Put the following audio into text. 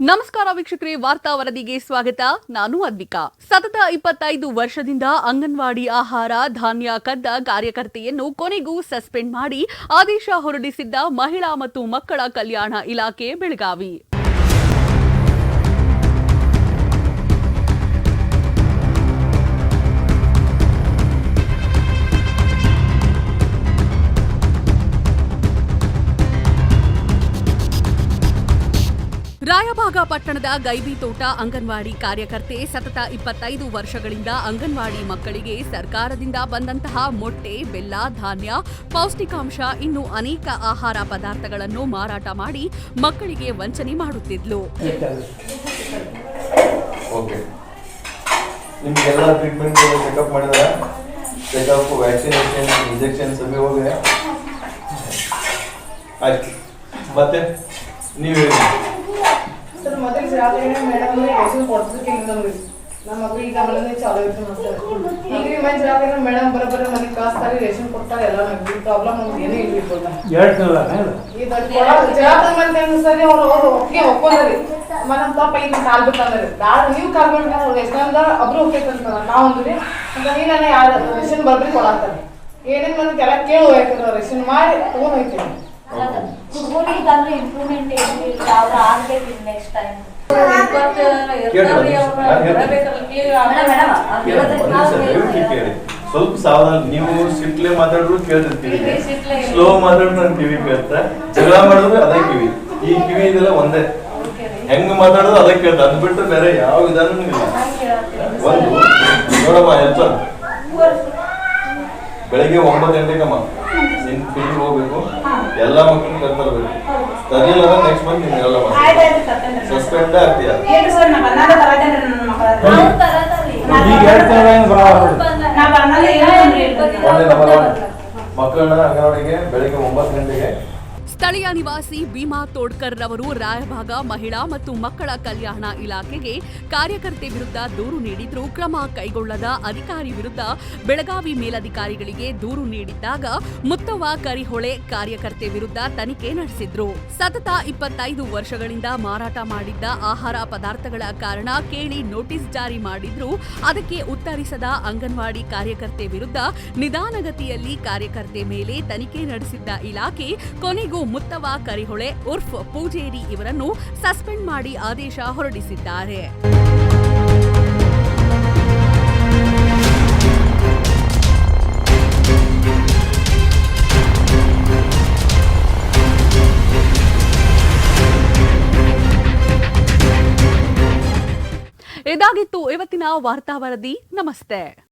ನಮಸ್ಕಾರ ವೀಕ್ಷಕರೇ, ವಾರ್ತಾ ವರದಿಗೆ ಸ್ವಾಗತ. ನಾನು ಅದ್ವಿಕಾ. ಸತತ ಇಪ್ಪತ್ತೈದು ವರ್ಷದಿಂದ ಅಂಗನವಾಡಿ ಆಹಾರ, ಧಾನ್ಯ, ಕದ್ದ ಕಾರ್ಯಕರ್ತೆಯನ್ನು ಕೊನೆಗೂ ಸಸ್ಪೆಂಡ್ ಮಾಡಿ ಆದೇಶ ಹೊರಡಿಸಿದ್ದ ಮಹಿಳಾ ಮತ್ತು ಮಕ್ಕಳ ಕಲ್ಯಾಣ ಇಲಾಖೆ ಬೆಳಗಾವಿ. ರಾಯಭಾಗ ಪಟ್ಟಣದ ಗೈಬಿ ತೋಟ ಅಂಗನವಾಡಿ ಕಾರ್ಯಕರ್ತೆ ಸತತ ಇಪ್ಪತ್ತೈದು ವರ್ಷಗಳಿಂದ ಅಂಗನವಾಡಿ ಮಕ್ಕಳಿಗೆ ಸರ್ಕಾರದಿಂದ ಬಂದಂತಹ ಮೊಟ್ಟೆ, ಬೆಲ್ಲ, ಧಾನ್ಯ, ಪೌಷ್ಟಿಕಾಂಶ, ಇನ್ನು ಅನೇಕ ಆಹಾರ ಪದಾರ್ಥಗಳನ್ನು ಮಾರಾಟ ಮಾಡಿ ಮಕ್ಕಳಿಗೆ ವಂಚನೆ ಮಾಡುತ್ತಿದ್ಲು. ಮತ್ತೆ ನೀವು ಸರ್, ಮೊದಲು ಮೇಡಮ್ ಹೆಸರು ನಮ್ಮ ಚಾಲು ಮನೆ ಕಳಿಸ್ತಾರೆ ರೇಷನ್ ಪ್ರಾಬ್ಲಮ್ ಇಲ್ಲ ಇರ್ಬೋದ ಎರಡು ತಿಂಗಳ ಇದು ಜಾತ್ರೆ ಮಂದಿ ಏನು ಸರಿ, ಅವ್ರು ಅವ್ರು ಒಪ್ಪಿಗೆ ಒಪ್ಕೊಂಡ್ರಿ ಮನ ಪಾಪ ಈಗ ನೀವು ಕಾಲ್ ನಾವು ಯಾರು ರೇಷನ್ ಏನೇನು ನನಗೆ ಕೇಳಿ ಹೋಗ್ತಾರೆ ರೇಷನ್ ಮಾಡಿ ತಗೊಂಡ್ ಹೋಗ್ತೀನಿ. ಇಂಪ್ರೂವ್ಮೆಂಟ್ ಆಗ್ಬೇಕು. ನೆಕ್ಸ್ಟ್ ಟೈಮ್ ಕೇಳಿ. ಸ್ವಲ್ಪ ಸಾವಧಾನ ನೀವು ಸಿಟ್ಲೆ ಮಾತಾಡಿದ್ರು ಕೇಳ್ತಿರ್ತೀವಿ. ಸ್ಲೋ ಮಾತಾಡಿದ್ರು ನನ್ ಕಿವಿ ಕೇಳ್ತಾ ಜಗಳ ಮಾಡಿದ್ರು ಅದೇ ಕಿವಿ. ಈ ಕಿವಿ ಇದೆಲ್ಲ ಒಂದೇ. ಹೆಂಗ್ ಮಾತಾಡೋದು ಅದೇ ಕೇಳ್ತ ಅದ್ ಬಿಟ್ಟು ಬೇರೆ ಯಾವ ವಿಧಾನ ಇಲ್ಲ. ಒಂದು. ನೋಡಮ್ಮ ಹೆಲ್ಪರ್ ಬೆಳಿಗ್ಗೆ ಒಂಬತ್ತು ಗಂಟೆಗಮ್ಮ. ನಿನ್ ಫೀಲ್ಡ್ ಹೋಗ್ಬೇಕು. ಎಲ್ಲ ಮಕ್ಕಳು ಕರ್ಕೊಳ್ಬೇಕು ತರಲಿಲ್ಲ ನೆಕ್ಸ್ಟ್ ಮಂತ್ ನೀನ್ ಎಲ್ಲ ಸಸ್ಪೆಂಡ್ ಆಗ್ತೀಯ? ಈಗ ಮಕ್ಕಳನ್ನ ಅಂಗನವಾಡಿಗೆ ಬೆಳಿಗ್ಗೆ ಒಂಬತ್ತು ಗಂಟೆಗೆ ಸ್ಥಳೀಯ ನಿವಾಸಿ ಭೀಮಾ ತೋಡ್ಕರ್ ರವರು ರಾಯಭಾಗ ಮಹಿಳಾ ಮತ್ತು ಮಕ್ಕಳ ಕಲ್ಯಾಣ ಇಲಾಖೆಗೆ ಕಾರ್ಯಕರ್ತೆ ವಿರುದ್ಧ ದೂರು ನೀಡಿದ್ರು ಕ್ರಮ ಕೈಗೊಳ್ಳದ ಅಧಿಕಾರಿ ವಿರುದ್ಧ ಬೆಳಗಾವಿ ಮೇಲಧಿಕಾರಿಗಳಿಗೆ ದೂರು ನೀಡಿದ್ದಾಗ ಮುತ್ತವ್ವ ಕರಿಹೊಳೆ ಕಾರ್ಯಕರ್ತೆ ವಿರುದ್ಧ ತನಿಖೆ ನಡೆಸಿದ್ರು. ಸತತ ಇಪ್ಪತ್ತೈದು ವರ್ಷಗಳಿಂದ ಮಾರಾಟ ಮಾಡಿದ್ದ ಆಹಾರ ಪದಾರ್ಥಗಳ ಕಾರಣ ಕೇಳಿ ನೋಟಿಸ್ ಜಾರಿ ಮಾಡಿದ್ರು. ಅದಕ್ಕೆ ಉತ್ತರಿಸದ ಅಂಗನವಾಡಿ ಕಾರ್ಯಕರ್ತೆ ವಿರುದ್ಧ ನಿಧಾನಗತಿಯಲ್ಲಿ ಕಾರ್ಯಕರ್ತೆ ಮೇಲೆ ತನಿಖೆ ನಡೆಸಿದ್ದ ಇಲಾಖೆ ಕೊನೆಗೂ ಮುತ್ತವ ಕರಿಹೊಳೆ ಉರ್ಫ್ ಪೂಜೇರಿ ಇವರನ್ನು ಸಸ್ಪೆಂಡ್ ಮಾಡಿ ಆದೇಶ ಹೊರಡಿಸಿದ್ದಾರೆ. ಇದಾಗಿತ್ತು ಇವತ್ತಿನ ವಾರ್ತಾ ವರದಿ ನಮಸ್ತೆ.